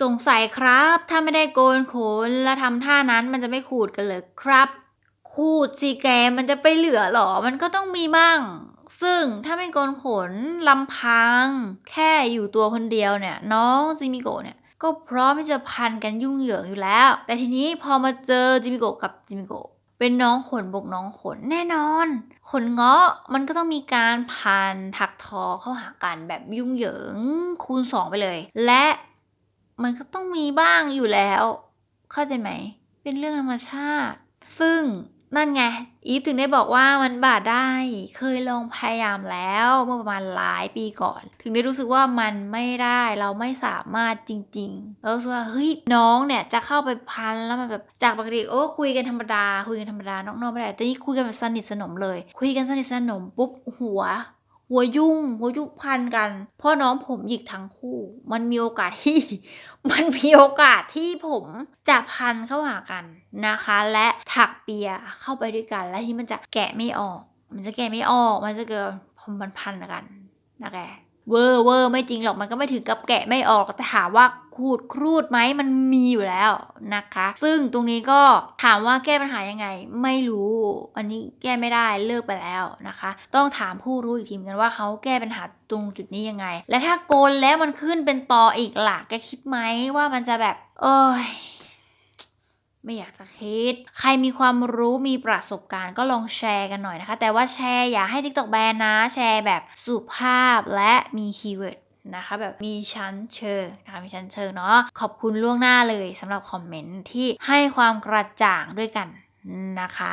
สงสัยครับ ถ้าไม่ได้โกนขนแล้วทำท่านั้นมันจะไม่ขูดกันเลยครับ ขูดสิแกมันจะไปเหลือหรอ มันก็ต้องมีมั่ง ซึ่งถ้าไม่โกนขนลำพัง แค่อยู่ตัวคนเดียวเนี่ย น้องจิมิโกะเนี่ยก็พร้อมที่จะพันกันยุ่งเหยิงอยู่แล้ว แต่ทีนี้พอมาเจอจิมิโกะกับจิมิโกะเป็นน้องขนบกน้องขนแน่นอน ขนเงาะมันก็ต้องมีการพันถักทอเข้าหากันแบบยุ่งเหยิงคูณสองไปเลย และ มันก็ต้องมีบ้างอยู่แล้ว เข้าใจไหม เป็นเรื่องธรรมชาติ ซึ่งนั่นไง อีฟถึงได้บอกว่ามันบาดได้ เคยลองพยายามแล้วเมื่อประมาณหลายปีก่อน ถึงได้รู้สึกว่ามันไม่ได้เราไม่สามารถจริงๆแล้วรู้สึกว่าเฮ้ยน้องเนี่ยจะเข้าไปพันแล้วมันแบบจากปกติโอ้คุยกันธรรมดา คุยกันธรรมดานอกๆไม่ได้แต่นี่คุยกันแบบสนิทสนมเลย คุยกันสนิทสนมปุ๊บหัว หัวยุ่งหัวยุกพันกันพ่อน้องผมหยิกทั้งคู่ มันมีโอกาสที่ มันมีโอกาสที่ผมจะพันเข้าหากันนะคะ และถักเปียเข้าไปด้วยกัน และที่มันจะแกะไม่ออก มันจะแกะไม่ออก มันจะเกิดผมมันพันกันนะแก เวอร์เวอร์ไม่จริงหรอกมันก็ไม่ถึงกับแกะไม่ออกแต่ถามว่าขูดครูดไหมมันมีอยู่แล้วนะคะ ซึ่งตรงนี้ก็ถามว่าแก้ปัญหายังไง ไม่รู้อันนี้แก้ไม่ได้เลิกไปแล้วนะคะ ต้องถามผู้รู้อีกทีมกันว่าเขาแก้ปัญหาตรงจุดนี้ยังไง และถ้าโกนแล้วมันขึ้นเป็นตออีกหล่ะแกคิดไหมว่ามันจะแบบ เอ้ย ไม่อยากจะคิด ใครมีความรู้มีประสบการณ์ก็ลองแชร์กันหน่อยนะคะ แต่ว่าแชร์อย่าให้ TikTok แบนนะ แชร์แบบสุภาพและมีคีย์เวิร์ดนะคะแบบมีชั้นเชิงนะคะมีชั้นเชิงเนาะขอบคุณล่วงหน้าเลยสำหรับคอมเมนต์ที่ให้ความกระจ่างด้วยกันนะคะ